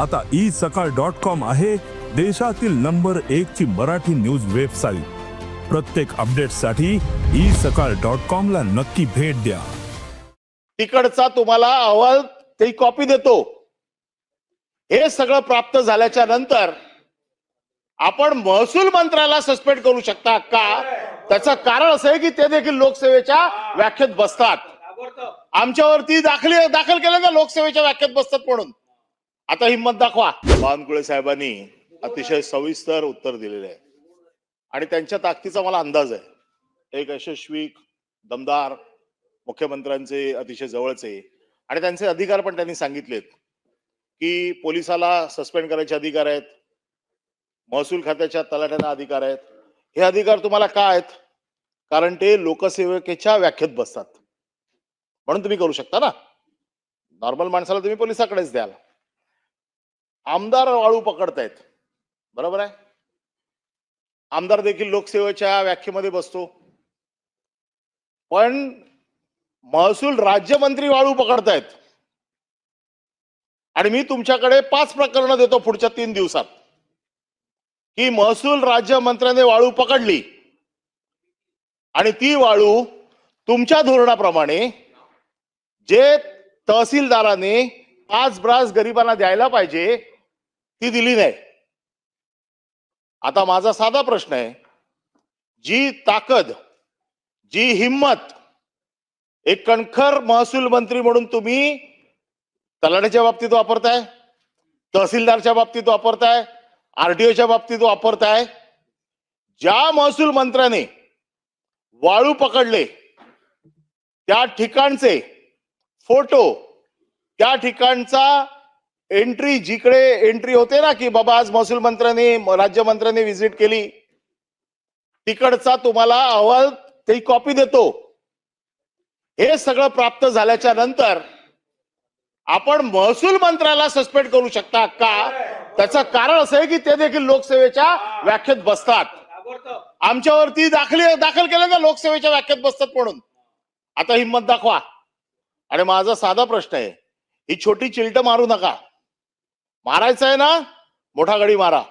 आता ई सकाळ dot com आहे देशातील नंबर एक ची मराठी न्यूज वेबसाईट. प्रत्येक अपडेटसाठी ई सकाळ डॉट कॉम ला नक्की भेट द्या. तिकडचा तुम्हाला अहवाल ते कॉपी देतो. हे सगळं प्राप्त झाल्याच्यानंतर आपण महसूल मंत्र्याला सस्पेंड करू शकता का? त्याचं कारण असं आहे की ते देखील लोकसेवेच्या व्याख्येत बसतात. आमच्यावरती दाखल दाखल केलं ना लोकसेवेच्या व्याख्येत बसतात म्हणून. आता हिंमत दाखवा. बावनकुळे साहेबांनी अतिशय सविस्तर उत्तर दिलेले आहे. आणि त्यांच्या ताकदीचा मला अंदाज आहे. एक यशस्वी दमदार मुख्यमंत्र्यांचे अतिशय जवळचे आणि त्यांचे अधिकार पण त्यांनी सांगितलेत की पोलिसाला सस्पेंड करायचे अधिकार आहेत महसूल खात्याच्या तलाठ्यांना अधिकार आहेत. हे अधिकार तुम्हाला का आहेत? कारण ते लोकसेवकेच्या व्याख्येत बसतात. म्हणून तुम्ही करू शकता ना? नॉर्मल माणसाला तुम्ही पोलिसाकडेच द्याल. आमदार वाळू पकडतायत. बरोबर आहे? आमदार देखील लोकसेवेच्या व्याख्येमध्ये बसतो. पण महसूल राज्यमंत्री वाळू पकडतायत. आणि मी तुमच्याकडे पाच प्रकरणं देतो पुढच्या तीन दिवसात. की महसूल राज्यमंत्र्याने वाळू पकडली. आणि ती वाळू तुमच्या धोरणाप्रमाणे जे तहसीलदाराने पाच ब्रास गरिबांना द्यायला पाहिजे ती दिली नाही. आता माझा साधा प्रश्न आहे. जी ताकद जी हिंमत एक कणखर महसूल मंत्री म्हणून तुम्ही तलाट्याच्या बाबतीत वापरताय तहसीलदारच्या बाबतीत वापरताय आरटीओच्या बाबतीत वापरताय ज्या महसूल मंत्र्याने वाळू पकडले त्या ठिकाणचे फोटो त्या ठिकाणचा एंट्री जिकडे एंट्री होते ना की बाबा आज महसूल मंत्र्यांनी राज्यमंत्र्यांनी व्हिजिट केली. तिकडचा तुम्हाला अहवाल ते कॉपी देतो. हे सगळं प्राप्त झाल्याच्यानंतर आपण महसूल मंत्र्याला सस्पेंड करू शकता का? त्याचं कारण असं आहे की ते देखील लोकसेवेच्या व्याख्येत बसतात. आमच्यावरती दाखली दाखल केलं ना लोकसेवेच्या व्याख्येत बसतात म्हणून. आता हिंमत दाखवा. आणि माझा साधा प्रश्न आहे. ही छोटी चिलट मारू नका. मारायचं आहे ना मोठा गडी मारा.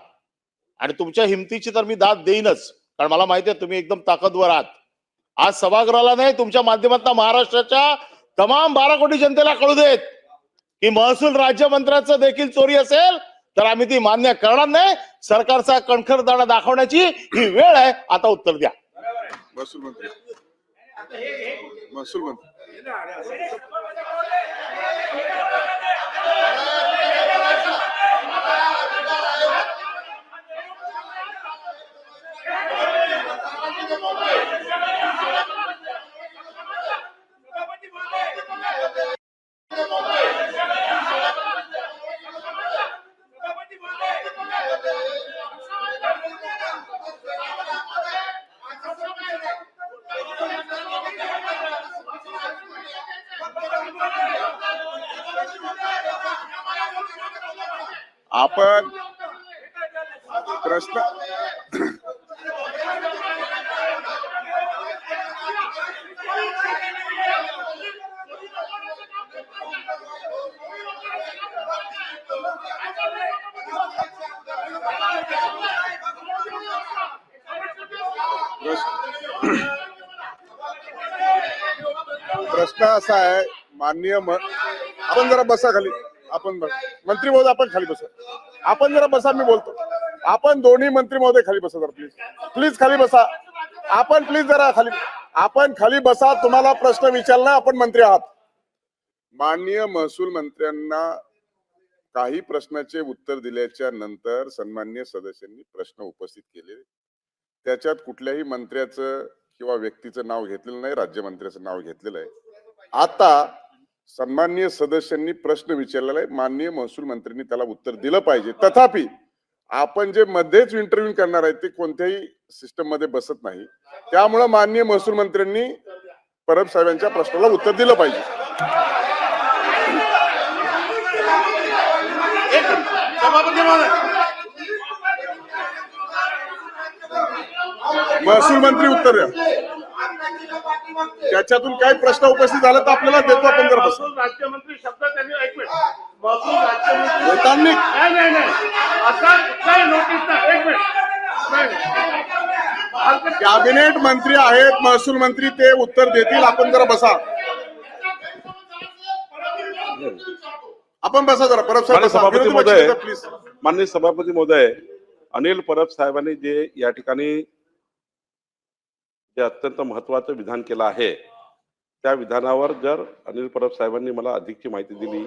आणि तुमच्या हिमतीची तर मी दाद देईनच कारण मला माहिती आहे तुम्ही एकदम ताकदवर आहात. आज सभागृहाला नाही तुमच्या माध्यमातून महाराष्ट्राच्या तमाम बारा कोटी जनतेला कळू देत की महसूल राज्यमंत्र्याचं देखील चोरी असेल तर आम्ही ती मान्य करणार नाही. सरकारचा कणखरदाणा दाखवण्याची ही वेळ आहे. आता उत्तर द्या. महसूल मंत्री. महसूल मंत्री. Come on. आपण प्रश्न प्रश्न असा आहे माननीय आपण जरा बसा खाली. आपण बस. मंत्री महोदय आपण खाली बसा. आपण जरा बसा मी बोलतो. आपण दोन्ही मंत्री महोदय खाली बसा जरा प्लीज प्लीज खाली बसा. आपण प्लीज जरा खाली आपण खाली बसा तुम्हाला प्रश्न विचारला आपण मंत्री आहात. माननीय महसूल मंत्र्यांना काही प्रश्नाचे उत्तर दिल्याच्या नंतर सन्मान्य सदस्यांनी प्रश्न उपस्थित केले. त्याच्यात कुठल्याही मंत्र्याचं किंवा व्यक्तीचं नाव घेतलेलं नाही राज्यमंत्र्याचं नाव घेतलेलं आहे. आता सन्माननीय सदस्यांनी प्रश्न विचारलेला आहे. माननीय महसूल मंत्र्यांनी त्याला उत्तर दिलं पाहिजे. तथापि आपण जे मध्येच इंटरव्ह्यू करणार आहे ते कोणत्याही सिस्टममध्ये बसत नाही. त्यामुळं माननीय महसूल मंत्र्यांनी परब साहेबांच्या प्रश्नाला उत्तर दिलं पाहिजे. महसूल मंत्री उत्तर द्या. त्याच्यातून काही प्रश्न उपस्थित झाला तर आपल्याला देतो आपण जर बस राज्यमंत्री शब्द त्यांनी ऐकले वैधानिक नाही नाही नाही. आता कुठलाही नोटीस नाही. एक मिनिट. कॅबिनेट मंत्री आहेत महसूल मंत्री ते उत्तर देतील. आपण जरा बसा. आपण बसा जरा. परब साहेब. सभापती महोदय माननीय सभापती महोदय अनिल परब साहेबांनी जे या ठिकाणी हे अत्यंत महत्वाचं विधान केलं आहे. त्या विधानावर जर अनिल परब साहेबांनी मला अधिकची माहिती दिली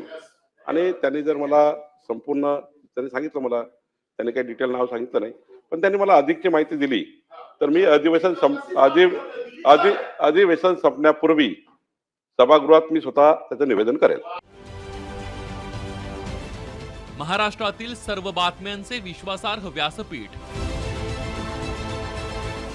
आणि त्यांनी जर मला संपूर्ण त्यांनी सांगितलं मला त्यांनी काही डिटेल नाव सांगितलं नाही पण त्यांनी मला अधिकची माहिती दिली तर मी अधिवेशन संप अधि अधि अधिवेशन संपण्यापूर्वी सभागृहात मी स्वतः त्याचं निवेदन करेल. महाराष्ट्रातील सर्व बातम्यांचे विश्वासार्ह व्यासपीठ